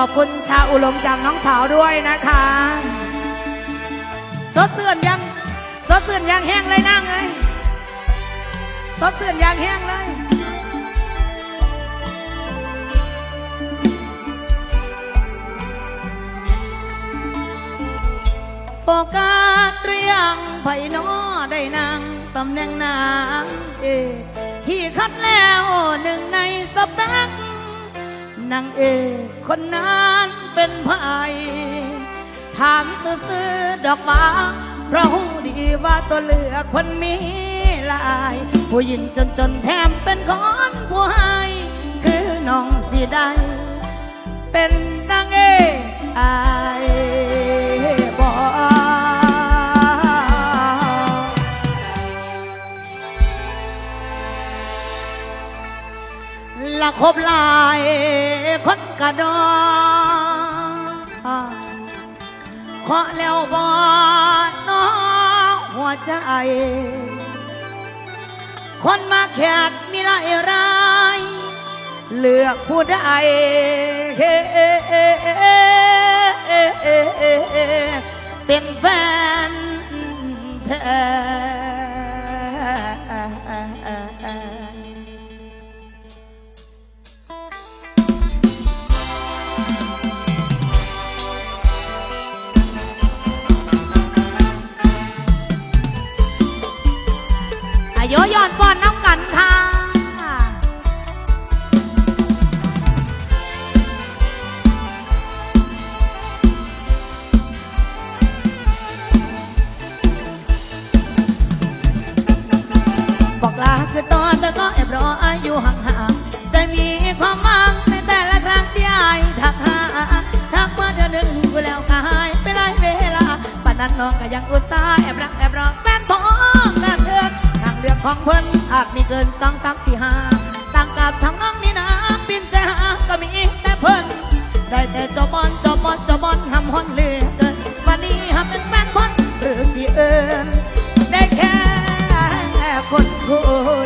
ขอบคุณชาอุลมจากน้องสาวด้วยนะคะ สดเสื่อนยังสดเสื่อนยังแห้งเลยนั่งเลยสดเสื่อนยังแห้งเลยโฟกัสเรียงไผ่นอได้นางตำแหน่งนางเอที่คัดแล้วหนึ่งในสเปก นางเอกคนนั้นเป็นไผ่ถามซื้อดอกฟ้าเพราะหูดีว่าตัวเลือกคนมีหลาย ผู้หญิงจนจนแถมเป็นคนผู้ให้คือน้องสีได้ เป็นนางเอกอาย ละคบหลายคนกระดอขอแล้วบอน้องหัวใจ คนมาแขกมีหลายราย เลือกผู้ใดเป็นแฟนเธอ อายุย้อนก่อนน้ำกันค่ะบอกลาคือตอนแต่ก็แอบรออายุห่างๆใจมีความหวังในแต่ละครั้งที่อายทักหาทักมาเดือนหนึ่งกูแล้วก็หายไปหลายเวลาปานนั้นน้องก็ยังอุตส่าห์แอบรักแอบรอ ของเพิ่นอาจมีเกินสองสามสี่ห้าต่างกับทางน้องนี่นะปินใจหาก็มีแต่เพิ่นได้แต่จอบอนจอบอนจอบอนหำฮอนเหลือเกินวันนี้หำเป็นแฟนพ้นหรือสิเอิญได้แค่คนคุย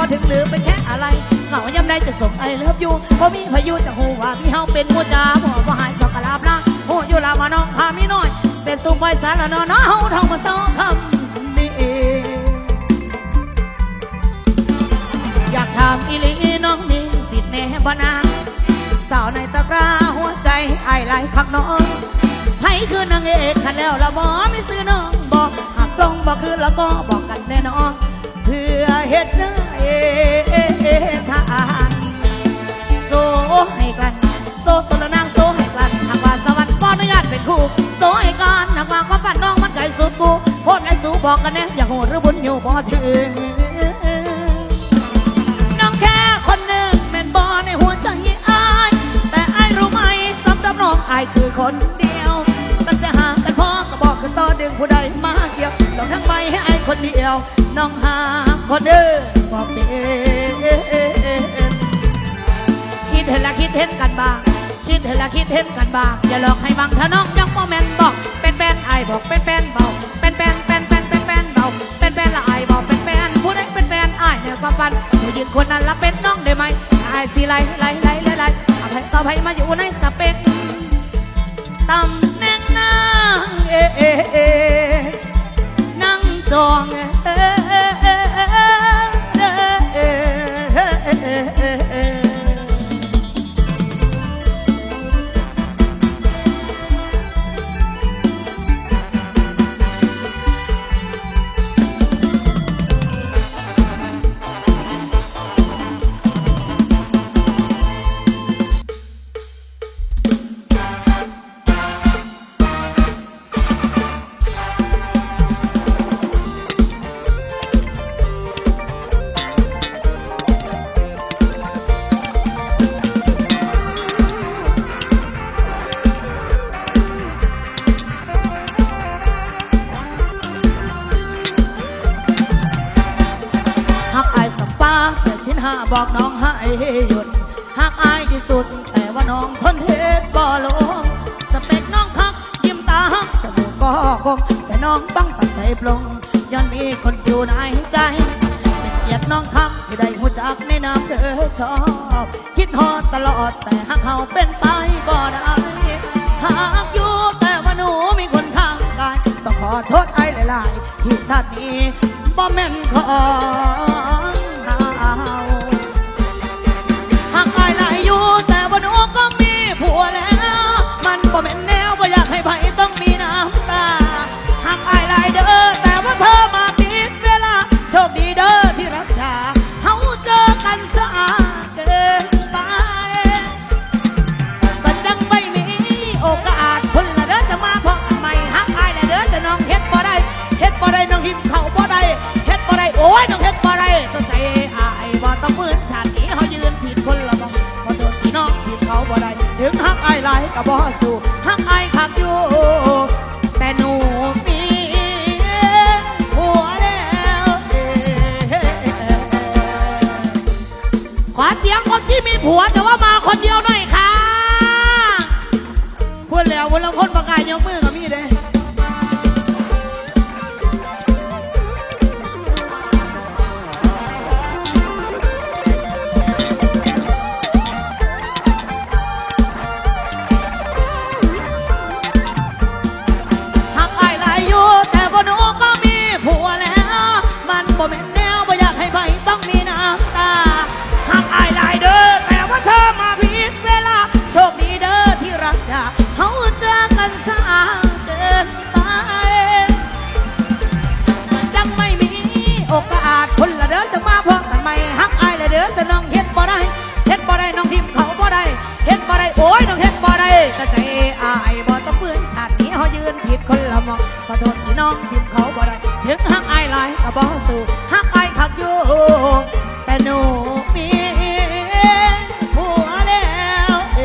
บุญหอดพอถึงหรือเป็นแค่อะไรเหงาย่ำได้จะส่งไอเลิฟยูเพราะมีพายุจากหูว่าพี่เฮาเป็นมูจาบ่บ่หายสกลาบละโหอยู่ลามาน้องพามีน้อย เป็นสุมไว้สารละเนอน้าเฮาทองมาสองคำนี้องอยากถามอีลีน้องมีสิทธิ์แน่บ่นาสาวในตะกร้าหัวใจไอไหลคักน้องไผคือนางเอกขันแล้วละบอไม่ซื้อน้องบอกหากทรงบอกคือละก็บอกกันแน่นอน สุดกูโคตรไกลสูบอกกันแน่อย่าโหดหรือบุญอยู่บ่ถึงน้องแค่คนหนึ่งแม่นบอในหัวใจอายแต่อายรู้ไหมสำหรับน้องอายคือคนเดียวตั้งแต่ห่างกันพอก็บอกคือต่อดึงผู้ใดมาเกี่ยวลองทั้งไปให้อายคนเดียวน้องหาคนเด้อบอกเป็นคิดเห็นละคิดเห็นกันบ้างคิดเห็นละคิดเห็นกันบ้างอย่าหลอกให้บังถ้าน้องยังโมแมาวไมาอยู่ในส คงแต่น้องต้องตั้งใจปลงย้อนมีคนอยู่ในใจ เป็นเกียรติน้องทำที่ได้หูจักในนามเธอชอบ คิดฮอดตลอดแต่หากเฮาเป็นไปบ่ได้หากอยู่แต่ว่าหนูมีคนข้างกายต้องขอโทษไอ้หลาย ๆ ที่ชาตินี้บ่แม่นขอ ถึงหักอายหลก็บอสู่หักอายคักอยู่ แต่หนูมีผัวแล้วขอเสียงคนที่มีผัวแต่ว่ามาคนเดียวหน่อย ถึงฮักไอายหลายก็บ่สู้ฮักไอายคักอยู่แต่หนูมีผัวแล้วเอ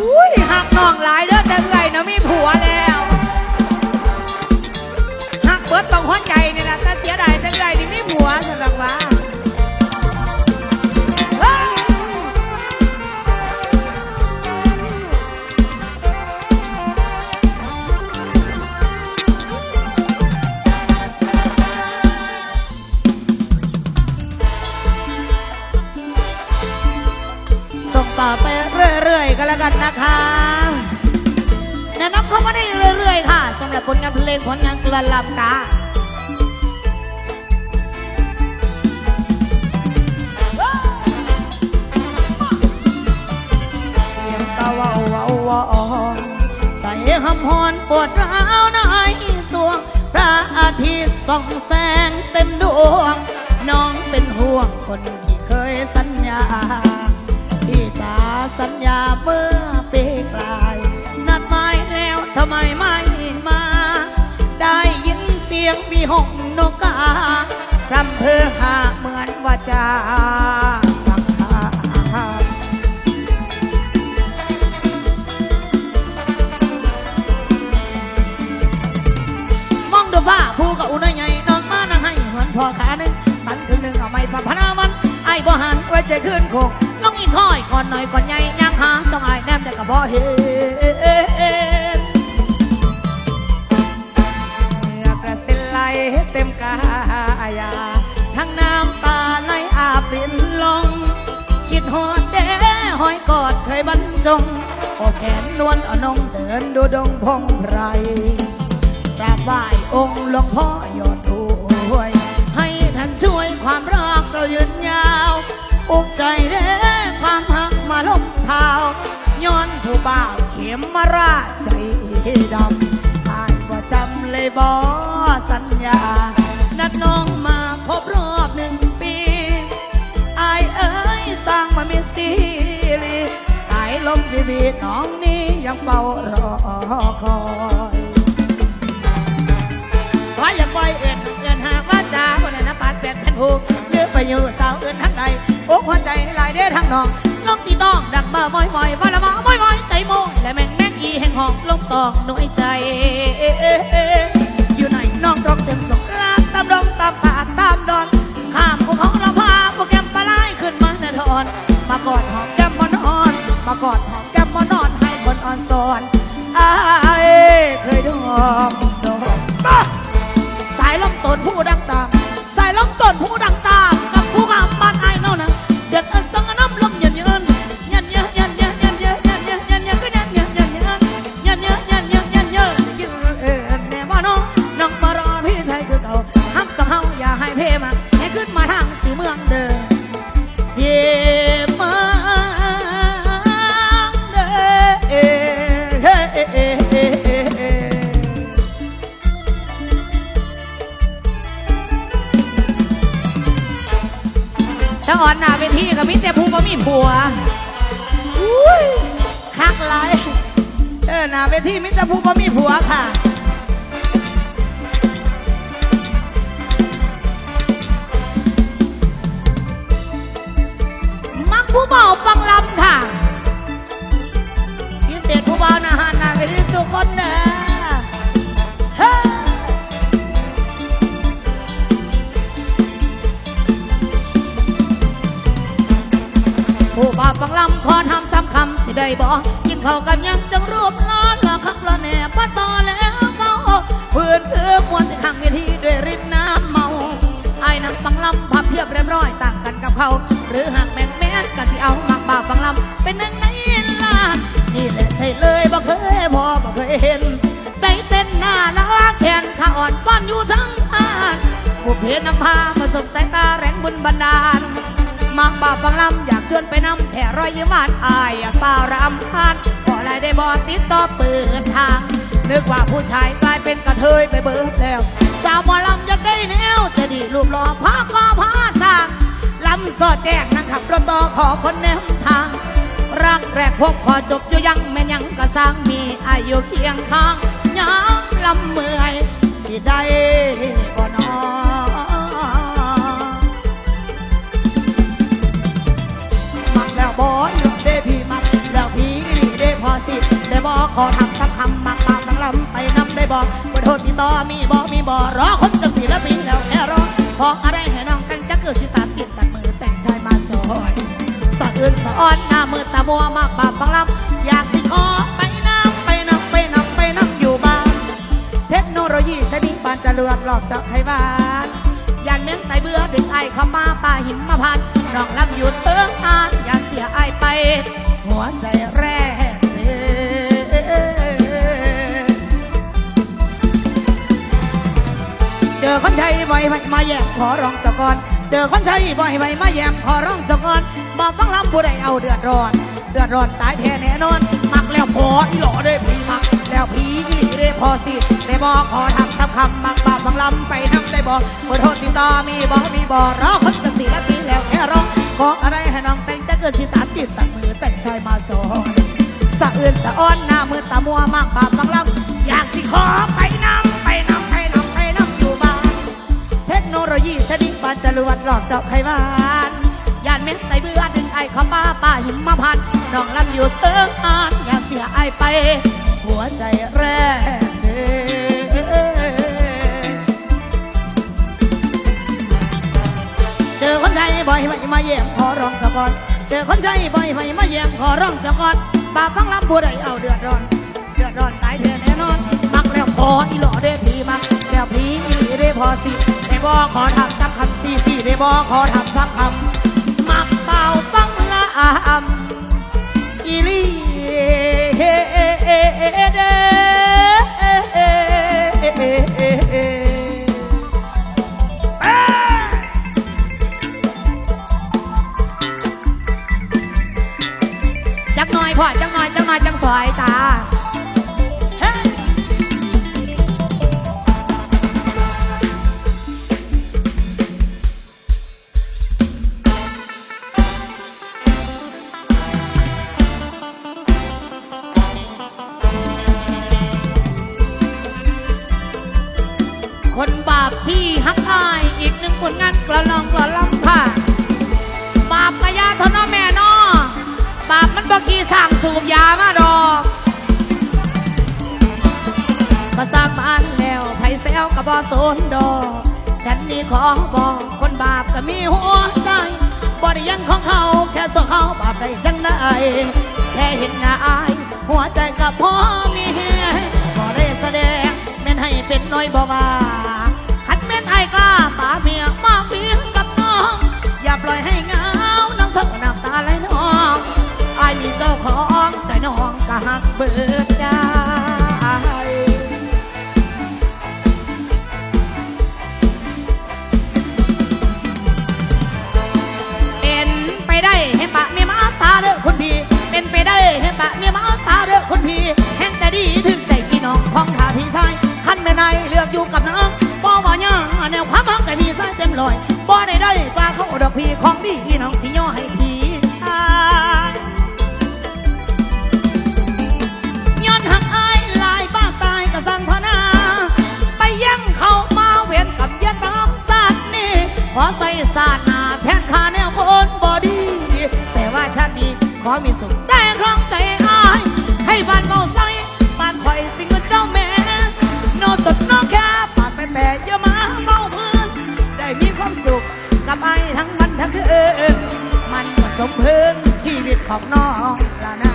อุ้ยฮักน้องหลายเด้อแต่เอื่อยนะมีผัวแล้วหักเบิดต้องหัวใจนี่นะถ้าเสียดายทั้งไรนี่มีผัำหรับผลงานงานกระลำจ้าเสียงตะวาวาววาวใจหำหอนปวดร้าวในสวง พระอาทิตย์ส่องแสงเต็มดวง น้องเป็นห่วงคนที่เคยสัญญา ยงปีหงนกการำเพอหาเหมือนว่าจะสังหารมองดูฟ้าผู้กับอุณยใหญ่น้องมานั่งให้เหมือนพ่อขาหนึ่งตันถึงหนึ่งเอาไม่พพนามัน ไอ้บ่หันไว้ใจขึ้นโคงน้องอีกห้อยก่อนหน่อยก่อนใหญ่ยังหาสองไอ้ายแนมแต่ก็บ่เห็ เต็มกายาทั้งน้ำตาไหลอาบรินลง คิดหอดเด้หอยกอดเคยบรรจงโอแขนนวลอ่อนงเดินดูดงพงไพรกราบไหว้องค์หลวงพ่อยอดรวยให้ท่านช่วยความรักเรายืนยาวอุกใจเด้ความหักมาล้มเท้าย้อนผู้บ่าวเข็มมาราใจดำ จำเลยบอสัญญา นัดน้องมาครบรอบหนึ่งปีอายเอ้ยสร้างมามีซีรีสายลมบีบีน้องนี้ยังเบารอคอยขออย่าปล่อยเอื่นเอื่นหากว่าจ้าคนนั้นปาดเป็ดเป็นผู้เลือกไปอยู่สาวอื่นทั้งใดอกหัวใจหลายเด้ทั้งน้องน้องตีต้องดักมามอยมอยว่าละมามอยมอยใจโมและแม่งแมง อีแห่งห้องลงตองหน่วยใจ อยู่ไหนน้องตรอกเสียงสงลาตามดงตามป่าตามดอน ข้ามภูเขาลำพาโปรแกรมปลาไหลขึ้นมาเนทอน มากอดหอมแก้มมานอน มากอดหอมแก้มมานอนให้คนอ่อนสอนมดอกมาสายลมต้นผู้ดังตามสายลมต้นผู้ดัง หลายเออหน้าเวทีมิต่ผู้บ่มีผัวค่ะมักผู้เบาฟังลำค่ะ พิเศษผู้เบานะฮะนางไปที่สุคนเนอะเฮ้ยผู้เบาฟังลำขอทำซ้ำคำสิได้บอก กินข้ากันยังจังรูปล้อนละคักละแหน่ป้าต่อแล้วเมาเพื่อนคือมวนที่ทางเวทีด้วยรินน้ำเมาไอ้นังฟังลำพับเพียบเรียบร้อยต่างกันกับเขา หรือหากแม่แม่นก็สิเอามักบ่าฟังลำเป็นหนึ่งในล้าน นี่แหละใช่เลยบ่เคยพอบ่เคยเห็นใจเต้นหน้าลาแขนขาอ่อนป้อนอยู่ทั้งบ้านผู้เพนำพาประสบสายตาแรงบุญบันดาล มักบาฟังลำอยากชวนไปนำแผ่รอยยิ้มหวานอายอยากป่ารำพานขออะไรได้บอติดต่อเปิดทาง นึกว่าผู้ชายกลายเป็นกระเทยไปเบิดแล้วสาวหมอลำอยากได้แนวจะดีรูปหล่อพาก็พาสร้างลำสอดแจ้งนั่งขับรถต่อขอคนแนวทางรักแรกพบขอจบอยู่ยังแม่นยังกระสร้างมีอายุเคียงข้างย้ำลำเมื่อยสิได้ก็นอมั อขอทำสักคำมักปากทั้งลำไปนำได้บอกว่าโทษที่ต่อมีบอมีบอรอคนจะศิลปินแล้วแค่รอขออะไรให้น้องแต่งจะเกิดสิตาติดตัดมือแต่งชายมาสอนสอนอื่นสอนหน้ามือตามัวมากปากฟังลำอยากสิขอไปน้ำไปน้ำไปน้ำไปน้ำอยู่บ้านเทคโนโลยีชนิดปานจะเลือนหลอกจาไทยบ้านยันเม้นไตเบื่อดึงไอเข้ามาป่าหิมมาพันน้องรับหยุดเติงอ่านอย่าเสียไอไป หัวใจแรก คนใช้บ่อยไม่มาแย่มขอร้องเจ้าก่อน เจอคนใช้บ่อยไม่มาแย่มขอร้องเจ้าก่อนบอกฟังลำผู้ใดเอาเดือดร้อน เดือดร้อนตายแท้แน่นอน มักแล้วพออีหล่อได้พีมัก แล้วพีอีหลีได้พอสิได้บอกขอทำสักคำมักบาปฟังลำไปนำได้บอกขอโทษติดต่อมีบอกมีบอกรอคนจะสีและปีแล้วแค่ร้องขออะไรให้น้องแต่งจะเกิดสิตาติดตัดมือแต่งชายมาสอนสะอื่นสะอ้อนหน้ามือตามัวมากบาปฟังลำอยากสิขอไป รวดหลอกเจ้าไขวานยานเม็ดไตเบื่อดึงไอข้ามาป่าหิมมาพันน้องลำอยู่เติงอ่านอยากเสียไอไป หัวใจแรกเธอเจอคนใจบ่อยไม่มาเยี่ยมขอร้องเจ้าก่อนเจอคนใจบ่อยไม่มาเยี่ยมขอร้องเจ้าก่อนบาปฟังลำผู้ใดเอาเดือดร้อน เดือดร้อนตายเธอแน่นอน มักแล้วพออีหล่อได้พี่มัก พีอีดีได้พอสิได้บอขอทำสักคำสี่สี่ได้บอขอทำสักคำ คนบาปที่หักอายอีกหนึ่งผลงานกระลองกระลำค่ะ บาปกะยาทนอแม่นอบาปมันบกี้สั่งสูบยามาดอกก็สร้างบ้านแล้วไผแซวกับบอโซนดอก ฉันนี่ขอบอกคนบาปก็มีหัวใจบริยังของเขาแค่ส่งเขาบาปได้จังได้แค่เห็นหน้าอาย หัวใจกับพ่อมี ป็นน้อยบ่ว่าขันแม่นไอ้กล้าป่าเมียมาเมียกับน้อง อย่าปล่อยให้เงาน้องเศร้าน้ำตาไหลนองไอ้มีเจ้าของแต่น้องก็หักเบื่อ ขอใส่ศาสนาแทนข้าแนวคนบอดีแต่ว่าชาตินี้ขอมีสุขได้ครองใจอาย ให้บ้านเมาใส่บ้านคอยสิ่งว่าเจ้าแม่นอสดนอแค่ปากไปแปะเยอะมาเมาเพื่อนได้มีความสุขกับไอ้ทั้งวันทั้งคืนมันก็สมเพื้นชีวิตของน้องละนะ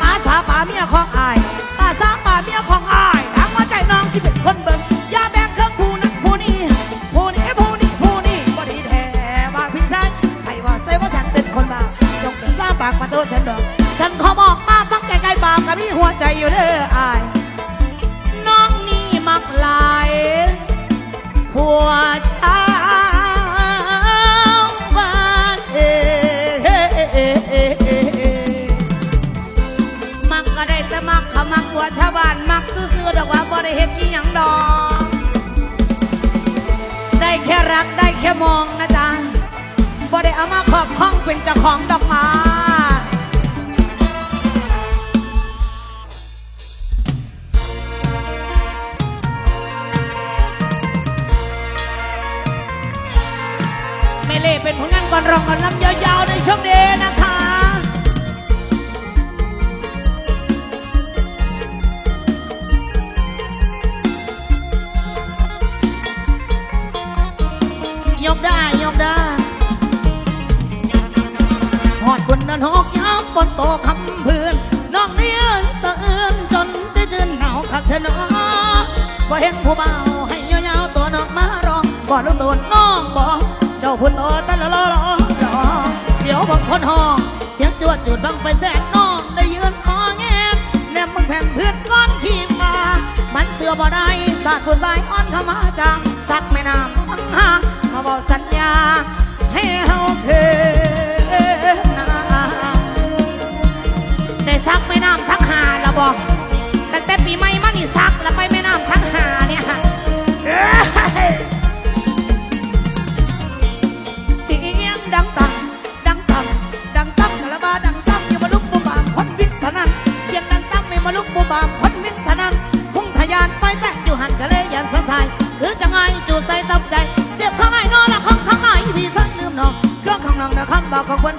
ปาสาป่าเมียของอายป้าสาป่าเมียของอายทางมาใจน้องสิเป็นคนเบิ่ง เป็นซาปากมาโทษฉันดอกฉันขอบอกมาฟังไกลๆบาปกับพี่หัวใจอยู่เด้ออาย น้องนี่มักหลายผัวชาวบ้านเอ่ยมักก็ได้แต่มักขามักหัวชาวบ้านมักซื่อๆดอกว่าบ่ได้เห็นอีหยังดอก ได้แค่รักได้แค่มองนะจ๊ะบ่ได้เอามาครอบครองเป็นเจ้าของดอก เป็นผลงานก่อนรองก่อนลำยาวๆในช่วงเดย์นะคะยกได้ยกได้หอดบนนั้นหอกยับบนโตคำเพื่อนน้องเรียนสะเอื้นจนจะจืนเหงาคักเธอเนาะบ่เห็นผู้เบาให้ยาวๆตัวน้องมารอบ่รู้ตัวน้องบ่ เจ้าพุ่นโอตะละละละละเดี๋ยวบางคนห้องเสียงจวดจุดบังไปแสนน้องได้ยืนคอแงนแนมมึงแผ่นเพื่อนก้อนขี้มา มันเสือบ่ได้สาดผู้ชายอ่อนเข้ามาจากสักแม่น้ำทั้งหางมาบอกสัญญา ให้เฮาเคืนาได้สักแม่น้ำทั้งหาแล้วบอกตั้งแต่ปีใหม่มานี่สักแล้วไปแม่น้ำทั้งหาเนี่ย ไม่มาลุกบุบามคนวิ่งสนั่นพุ่งทะยานไปแต่อยู่หันกะเลยันสะพายคือจะไงจูใส่ตับใจ เจ็บข้างไอ้นอนละข้างข้างไอ้พี่ใส่ลืมน้องเครื่องข้างน้องนะคำบอกของคน